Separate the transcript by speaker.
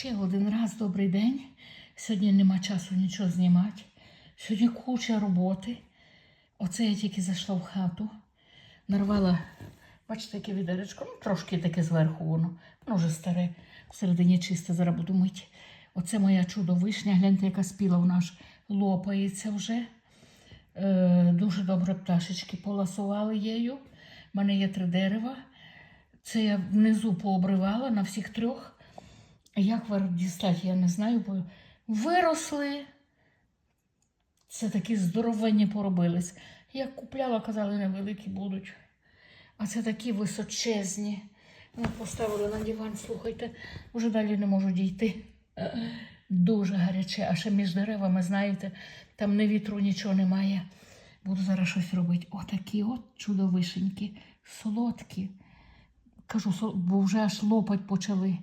Speaker 1: Ще один раз добрий день. Сьогодні нема часу нічого знімати. Сьогодні куча роботи. Оце я тільки зайшла в хату, нарвала, бачите, яке відеречко, ну трошки таке зверху воно. Воно вже старе, всередині чисте, зараз буду мити. Оце моя чудо вишня, гляньте, яка спіла у нас лопається вже. Е, дуже добре пташечки поласували її. У мене є три дерева. Це я внизу пообривала на всіх трьох. Як ви дістати, я не знаю, бо виросли. Це такі здоровенні поробились. Як купляла, казали, невеликі будуть. А це такі височезні. Ну, поставили на диван, слухайте, вже далі не можу дійти. Дуже гаряче, а ще між деревами, знаєте, там не вітру, нічого немає. Буду зараз щось робити. Отакі от чудовишенькі, солодкі. Кажу, бо вже аж лопать почали.